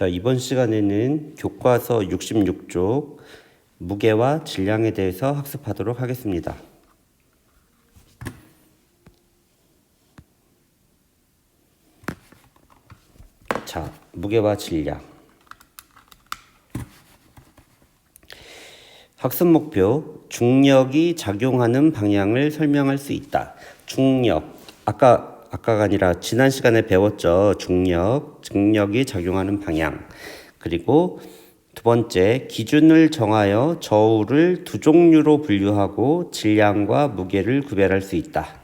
자, 이번 시간에는 교과서 66쪽 무게와 질량에 대해서 학습하도록 하겠습니다. 자, 무게와 질량. 학습 목표 중력이 작용하는 방향을 설명할 수 있다. 중력 아까 아까가 아니라 지난 시간에 배웠죠. 중력, 중력이 작용하는 방향. 그리고 두 번째 기준을 정하여 저울을 두 종류로 분류하고 질량과 무게를 구별할 수 있다.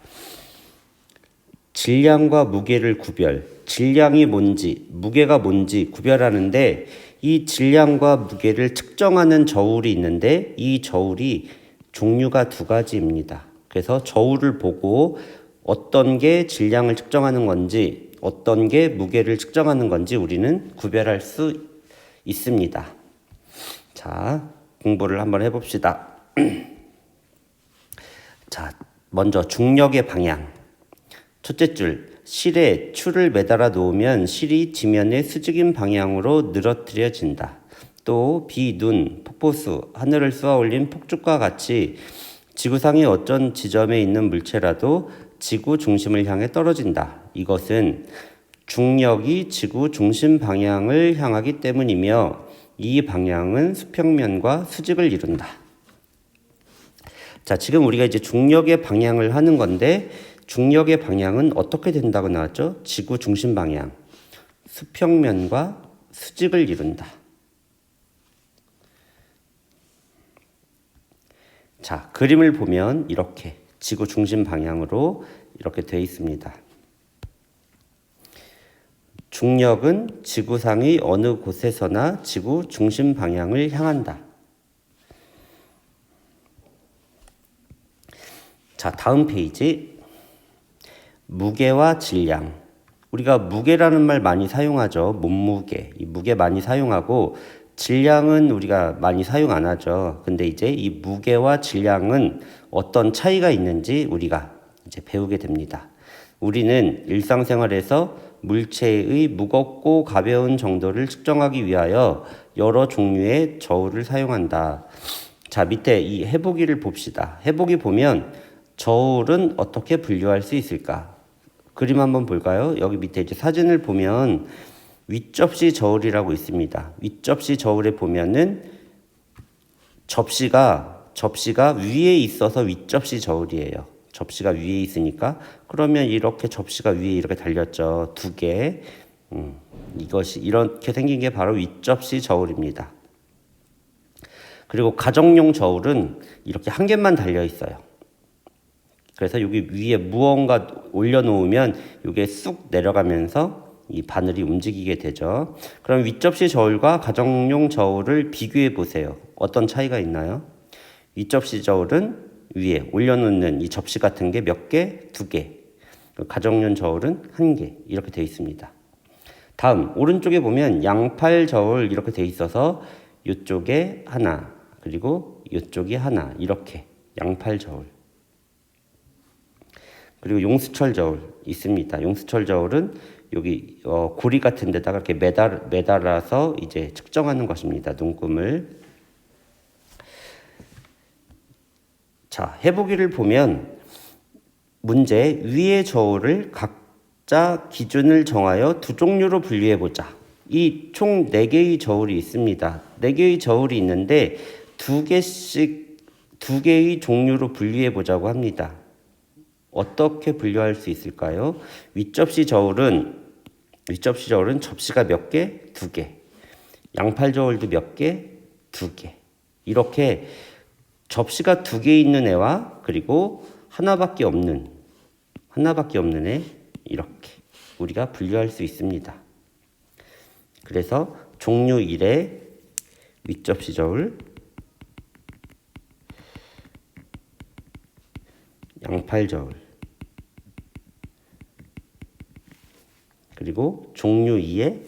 질량과 무게를 구별, 질량이 뭔지, 무게가 뭔지 구별하는데 이 질량과 무게를 측정하는 저울이 있는데 이 저울이 종류가 두 가지입니다. 그래서 저울을 보고 어떤 게 질량을 측정하는 건지 어떤 게 무게를 측정하는 건지 우리는 구별할 수 있습니다. 자, 공부를 한번 해봅시다. 자, 먼저 중력의 방향. 첫째 줄, 실에 추를 매달아 놓으면 실이 지면의 수직인 방향으로 늘어뜨려진다. 또 비, 눈, 폭포수, 하늘을 쏘아 올린 폭죽과 같이 지구상의 어떤 지점에 있는 물체라도 지구 중심을 향해 떨어진다. 이것은 중력이 지구 중심 방향을 향하기 때문이며 이 방향은 수평면과 수직을 이룬다. 자, 지금 우리가 이제 중력의 방향을 하는 건데 중력의 방향은 어떻게 된다고 나왔죠? 지구 중심 방향. 수평면과 수직을 이룬다. 자, 그림을 보면 이렇게 지구 중심 방향으로 이렇게 되어 있습니다. 중력은 지구상의 어느 곳에서나 지구 중심 방향을 향한다. 자, 다음 페이지. 무게와 질량. 우리가 무게라는 말 많이 사용하죠. 몸무게. 이 무게 많이 사용하고 질량은 우리가 많이 사용 안 하죠. 근데 이제 이 무게와 질량은 어떤 차이가 있는지 우리가 이제 배우게 됩니다. 우리는 일상생활에서 물체의 무겁고 가벼운 정도를 측정하기 위하여 여러 종류의 저울을 사용한다. 자, 밑에 이 해보기를 봅시다. 해보기 보면 저울은 어떻게 분류할 수 있을까? 그림 한번 볼까요? 여기 밑에 이제 사진을 보면 윗접시 저울이라고 있습니다. 윗접시 저울에 보면은 접시가 접시가 위에 있어서 윗접시 저울이에요. 접시가 위에 있으니까 그러면 이렇게 접시가 위에 이렇게 달렸죠. 두 개. 음, 이것이 이렇게 생긴 게 바로 윗접시 저울입니다. 그리고 가정용 저울은 이렇게 한 개만 달려 있어요. 그래서 여기 위에 무언가 올려놓으면 이게 쑥 내려가면서 이 바늘이 움직이게 되죠. 그럼 윗접시 저울과 가정용 저울을 비교해 보세요. 어떤 차이가 있나요? 윗접시 저울은 위에 올려놓는 이 접시 같은 게 몇 개? 두 개. 가정용 저울은 한 개. 이렇게 되어 있습니다. 다음, 오른쪽에 보면 양팔 저울 이렇게 되어 있어서 이쪽에 하나, 그리고 이쪽이 하나. 이렇게 양팔 저울. 그리고 용수철 저울 있습니다. 용수철 저울은 여기 어, 고리 같은 데다가 이렇게 매달, 매달아서 이제 측정하는 것입니다. 눈금을. 자, 해보기를 보면 문제 위의 저울을 각자 기준을 정하여 두 종류로 분류해 보자. 이총 네개의 저울이 있습니다. 네개의 저울이 있는데 두 개씩 두 개의 종류로 분류해 보자고 합니다. 어떻게 분류할 수 있을까요? 윗접시 저울은 윗접시 저울은 접시가 몇 개? 두 개. 양팔 저울도 몇 개? 두 개. 이렇게 접시가 두 개 있는 애와 그리고 하나밖에 없는 하나밖에 없는 애 이렇게 우리가 분류할 수 있습니다. 그래서 종류 1의 윗접시 저울 양팔 저울 그리고 종류 2의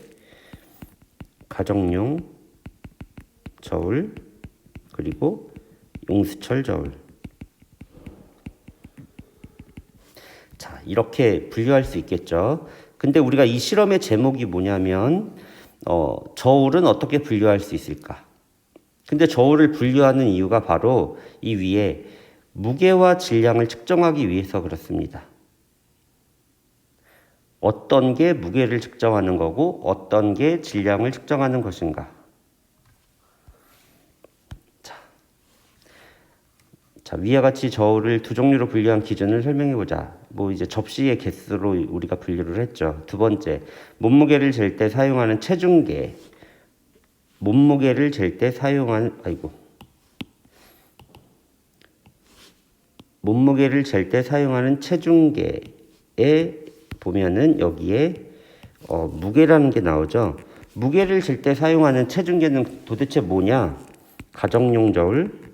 가정용 저울 그리고 용수철 저울 자 이렇게 분류할 수 있겠죠 근데 우리가 이 실험의 제목이 뭐냐면 어, 저울은 어떻게 분류할 수 있을까? 근데 저울을 분류하는 이유가 바로 이 위에 무게와 질량을 측정하기 위해서 그렇습니다. 어떤 게 무게를 측정하는 거고 어떤 게 질량을 측정하는 것인가? 자 위와 같이 저울을 두 종류로 분류한 기준을 설명해 보자. 뭐 이제 접시의 개수로 우리가 분류를 했죠. 두 번째, 몸무게를 잴 때 사용하는 체중계. 몸무게를 잴 때 사용하는 아이고. 몸무게를 잴 때 사용하는 체중계에 보면은 여기에 어, 무게라는 게 나오죠. 무게를 잴 때 사용하는 체중계는 도대체 뭐냐? 가정용 저울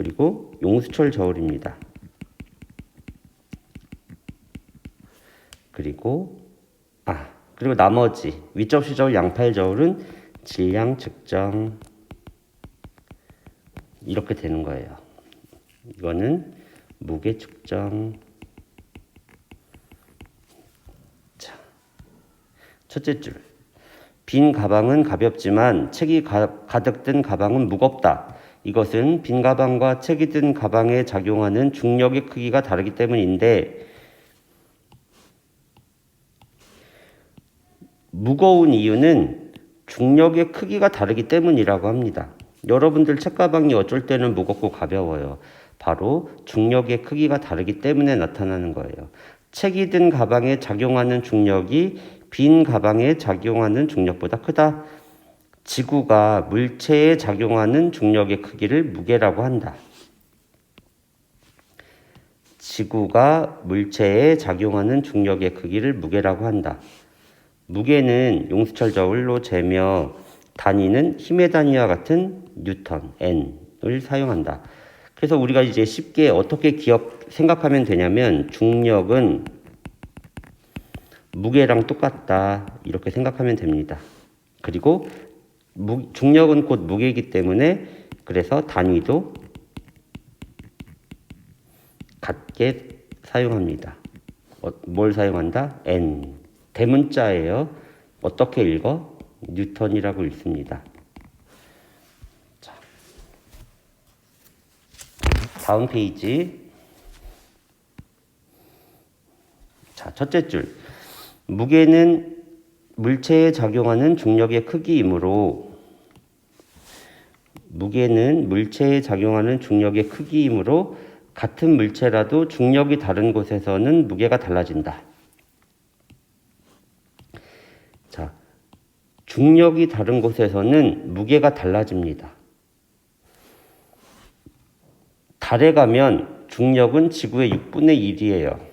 그리고 용수철 저울입니다. 그리고 아 그리고 나머지 윗접시 저울, 양팔 저울은 질량 측정 이렇게 되는 거예요. 이거는 무게 측정. 자, 첫째 줄. 빈 가방은 가볍지만 책이 가, 가득 든 가방은 무겁다. 이것은 빈 가방과 책이 든 가방에 작용하는 중력의 크기가 다르기 때문인데 무거운 이유는 중력의 크기가 다르기 때문이라고 합니다. 여러분들 책가방이 어쩔 때는 무겁고 가벼워요. 바로 중력의 크기가 다르기 때문에 나타나는 거예요. 책이 든 가방에 작용하는 중력이 빈 가방에 작용하는 중력보다 크다. 지구가 물체에 작용하는 중력의 크기를 무게라고 한다. 지구가 물체에 작용하는 중력의 크기를 무게라고 한다. 무게는 용수철 저울로 재며 단위는 힘의 단위와 같은 뉴턴, N을 사용한다. 그래서 우리가 이제 쉽게 어떻게 기억, 생각하면 되냐면 중력은 무게랑 똑같다. 이렇게 생각하면 됩니다. 그리고 무, 중력은 곧 무게이기 때문에 그래서 단위도 같게 사용합니다. 어, 뭘 사용한다? N. 대문자예요. 어떻게 읽어? 뉴턴이라고 읽습니다. 자, 다음 페이지. 자, 첫째 줄. 무게는 물체에 작용하는 중력의 크기이므로 무게는 물체에 작용하는 중력의 크기이므로 같은 물체라도 중력이 다른 곳에서는 무게가 달라진다. 자, 중력이 다른 곳에서는 무게가 달라집니다. 달에 가면 중력은 지구의 6분의 1이에요.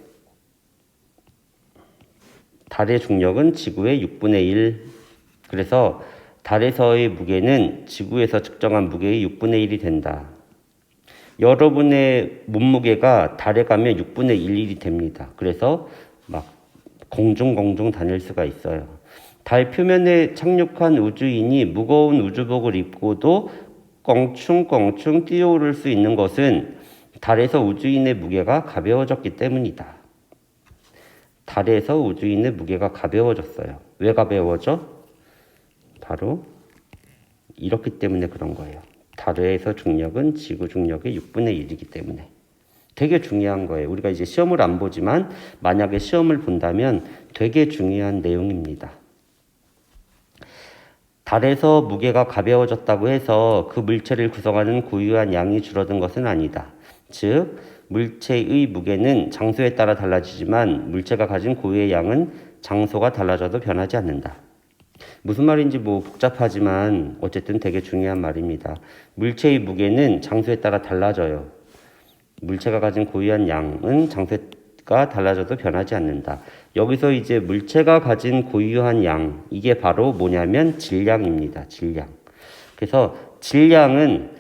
달의 중력은 지구의 6분의 1. 그래서 달에서의 무게는 지구에서 측정한 무게의 6분의 1이 된다. 여러분의 몸무게가 달에 가면 6분의 1이 됩니다. 그래서 막 공중공중 다닐 수가 있어요. 달 표면에 착륙한 우주인이 무거운 우주복을 입고도 껑충껑충 뛰어오를 수 있는 것은 달에서 우주인의 무게가 가벼워졌기 때문이다. 달에서 우주인의 무게가 가벼워졌어요. 왜 가벼워져? 바로 이렇기 때문에 그런 거예요. 달에서 중력은 지구 중력의 6분의 1이기 때문에. 되게 중요한 거예요. 우리가 이제 시험을 안 보지만 만약에 시험을 본다면 되게 중요한 내용입니다. 달에서 무게가 가벼워졌다고 해서 그 물체를 구성하는 고유한 양이 줄어든 것은 아니다. 즉, 물체의 무게는 장소에 따라 달라지지만 물체가 가진 고유의 양은 장소가 달라져도 변하지 않는다. 무슨 말인지 뭐 복잡하지만 어쨌든 되게 중요한 말입니다. 물체의 무게는 장소에 따라 달라져요. 물체가 가진 고유한 양은 장소가 달라져도 변하지 않는다. 여기서 이제 물체가 가진 고유한 양, 이게 바로 뭐냐면 질량입니다. 질량. 그래서 질량은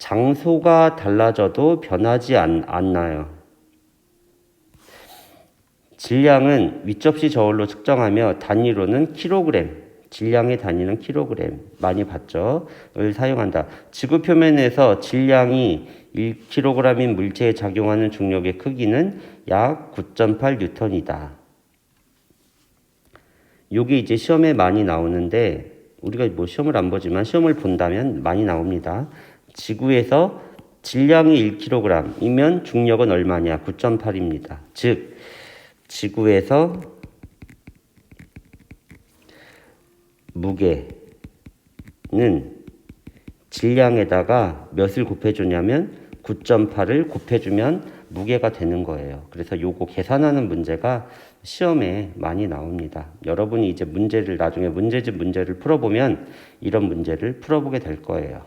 장소가 달라져도 변하지 않, 않나요. 질량은 윗접시 저울로 측정하며 단위로는 킬로그램, 질량의 단위는 킬로그램, 많이 봤죠? 을 사용한다. 지구 표면에서 질량이 1kg인 물체에 작용하는 중력의 크기는 약 9.8 뉴턴이다. 요게 이제 시험에 많이 나오는데 우리가 뭐 시험을 안 보지만 시험을 본다면 많이 나옵니다. 지구에서 질량이 1kg이면 중력은 얼마냐? 9.8입니다. 즉 지구에서 무게는 질량에다가 몇을 곱해주냐면 9.8을 곱해주면 무게가 되는 거예요. 그래서 요거 계산하는 문제가 시험에 많이 나옵니다. 여러분이 이제 문제를 나중에 문제집 문제를 풀어보면 이런 문제를 풀어보게 될 거예요.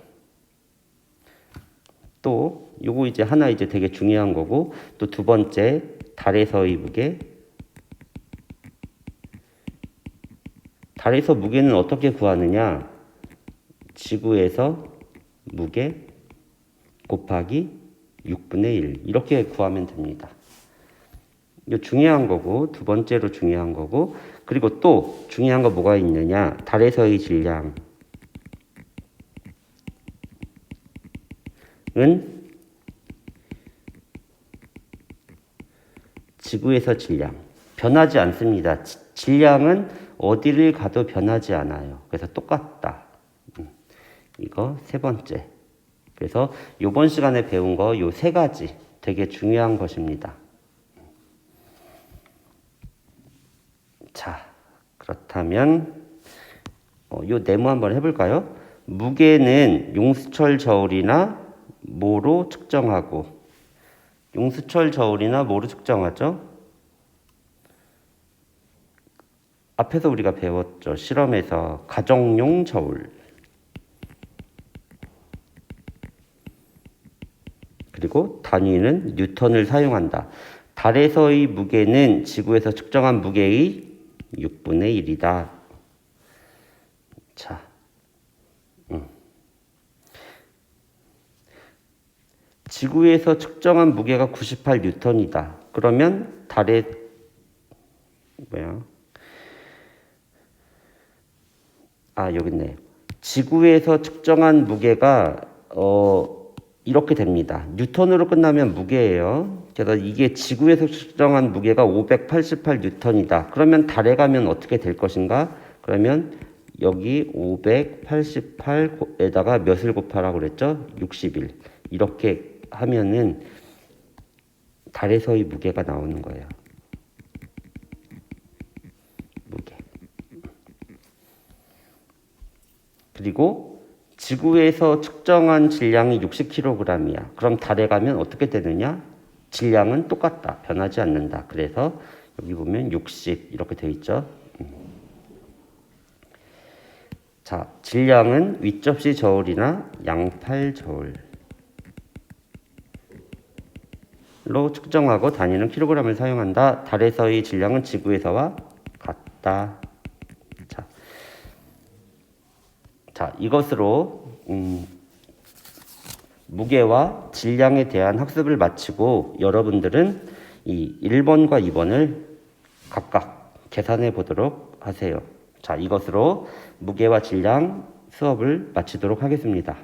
또 요거 이제 하나 이제 되게 중요한 거고 또 두 번째 달에서의 무게 달에서 무게는 어떻게 구하느냐? 지구에서 무게 곱하기 6분의 1 이렇게 구하면 됩니다. 이거 중요한 거고 두 번째로 중요한 거고 그리고 또 중요한 거 뭐가 있느냐? 달에서의 질량 은 지구에서 질량 변하지 않습니다. 지- 질량은 어디를 가도 변하지 않아요. 그래서 똑같다. 음, 이거 세 번째. 그래서 이번 시간에 배운 거 요 세 가지 되게 중요한 것입니다. 자, 그렇다면 어, 요 네모 한번 해볼까요? 무게는 용수철 저울이나 모로 측정하고 용수철 저울이나 뭐로 측정하죠? 앞에서 우리가 배웠죠. 실험에서 가정용 저울. 그리고 단위는 뉴턴을 사용한다. 달에서의 무게는 지구에서 측정한 무게의 6분의 1이다. 자, 지구에서 측정한 무게가 98 뉴턴이다. 그러면 달의 뭐야? 아 여기 있네. 지구에서 측정한 무게가 어 이렇게 됩니다. 뉴턴으로 끝나면 무게예요. 그래서 이게 지구에서 측정한 무게가 588 뉴턴이다. 그러면 달에 가면 어떻게 될 것인가? 그러면 여기 588에다가 몇을 곱하라고 그랬죠? 61. 이렇게 하면은 달에서의 무게가 나오는 거예요. 무게. 그리고 지구에서 측정한 질량이 60kg이야. 그럼 달에 가면 어떻게 되느냐? 질량은 똑같다. 변하지 않는다. 그래서 여기 보면 60 이렇게 돼 있죠. 음. 자, 질량은 윗접시 저울이나 양팔 저울. 로 측정하고 단위는 킬로그램을 사용한다. 달에서의 질량은 지구에서와 같다. 자, 자 이것으로 음, 무게와 질량에 대한 학습을 마치고 여러분들은 이 1번과 2번을 각각 계산해 보도록 하세요. 자, 이것으로 무게와 질량 수업을 마치도록 하겠습니다.